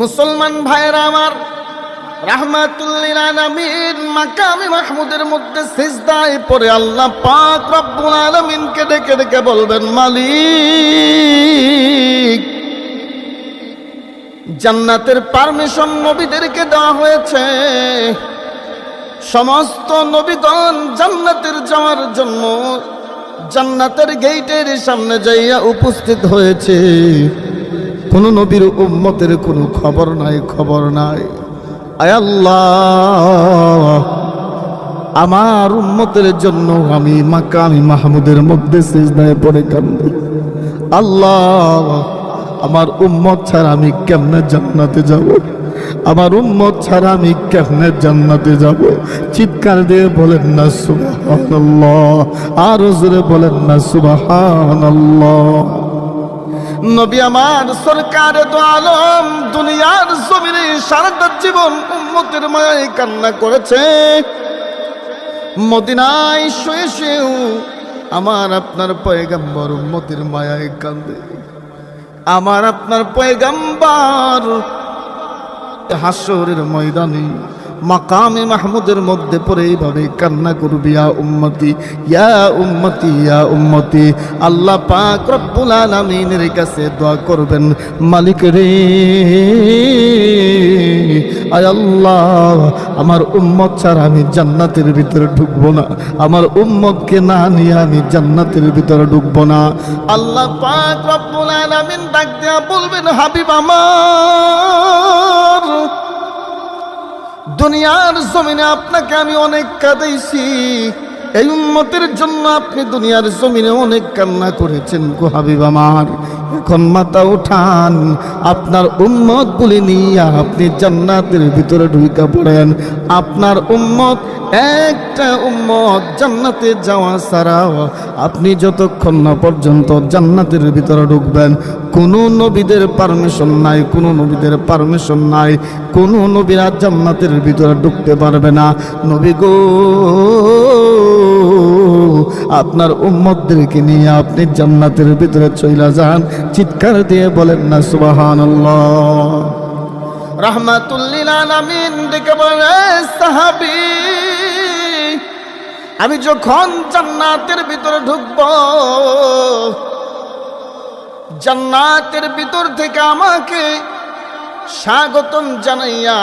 মুসলমান ভাইয়েরা আমার, রাহমাতুল্লিল আলামিন মাকামে মাহমুদের মধ্যে সিজদায় পড়ে আল্লাহ পাক রব্বুল আলামিনকে ডেকে ডেকে বলবেন, মালিক, জান্নাতের পারমিশন নবীদেরকে দেওয়া হয়েছে। সমস্ত নবীগণ জান্নাতের যাওয়ার জন্য জান্নাতের গেইটের সামনে যাইয়া উপস্থিত হয়েছে। কোন নবীর উম্মতের কোনো খবর নাই খবর নাই। আয় আল্লাহ, আমার উম্মতের জন্য আমি মাকামি মাহমুদের মধ্যে সিজদায় পড়ে কান্দি। আল্লাহ, আমার উম্মত ছাড়া আমি কেমনে জান্নাতে যাব? আমার উম্মত ছাড়া আমি কেমনে জান্নাতে যাব? চিৎকার দিয়ে বলেন না, সুবহানাল্লাহ। আর বলেন না, সুবহানাল্লাহ। নবী আমার সরকার তো আলম, দুনিয়ার জমিনে সারাটা জীবন উম্মতের মায়ায় কান্না করেছে। মদিনায় শুয়ে শুয়েও আমার আপনার পয়গাম্বর উম্মতের মায়ায় কান্দে। আমার আপনার পয়গাম্বর হাসরের ময়দানে মাকামে মাহমুদের মধ্যে পড়ে এইভাবে কান্না করবি, ইয়া উম্মতি ইয়া উম্মতি ইয়া উম্মতি। আল্লাহ পাক রব্বুল আলামিনের কাছে দোয়া করবেন, মালিক রে, আয় আল্লাহ, আমার উম্মত ছাড়া আমি জান্নাতের ভিতরে ঢুকবো না। আমার উম্মতকে না নিয়ে আমি জান্নাতের ভিতরে ঢুকবো না। আল্লাহ পাক রব্বুল আলামিন ডাক দেয়া বলবেন, হাবিব আমার দুনিয়ার জমিনে আপনাকে আমি অনেক কাঁদাইছি। এই উন্মতের জন্য আপনি দুনিয়ার জমিনে অনেক কান্না করেছেন গো হাবিব আমার। এখন মাথা উঠান, আপনার উম্মত বলে নিয়ে আপনি জান্নাতের ভিতরে ঢুকা পড়েন। আপনার উম্মত, একটা উম্মত জান্নাতে যাওয়া ছাড়াও আপনি যতক্ষণ না পর্যন্ত জান্নাতের ভিতরে ঢুকবেন, কোনো নবীদের পারমিশন নাই, কোনো নবীদের পারমিশন নাই, কোনো নবীরা জান্নাতের ভিতরে ঢুকতে পারবে না। নবী গো আপনার উম্মতদেরকে নিয়ে আপনি জান্নাতের ভিতরে চইলা যান। চিৎকার দিয়ে বলেন না, সুবহানাল্লাহ। রাহমাতুল্লিল আলামিন ডেকে বলে, সাহাবী, আমি যখন জান্নাতের ভিতরে ঢুকব, জান্নাতের ভিতর থেকে আমাকে স্বাগতম জানাইয়া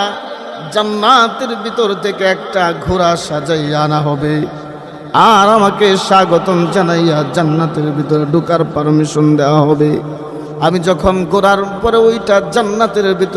জান্নাতের ভিতর থেকে একটা ঘোড়া সাজাইয়া আনা হবে। আর আমাকে স্বাগতম জানাইয়া জান্নাতের ভিতরে ঢুকার পারমিশন দেওয়া হবে। আমি যখন গোড়ার পরে ওইটা জান্নাতের ভিতরে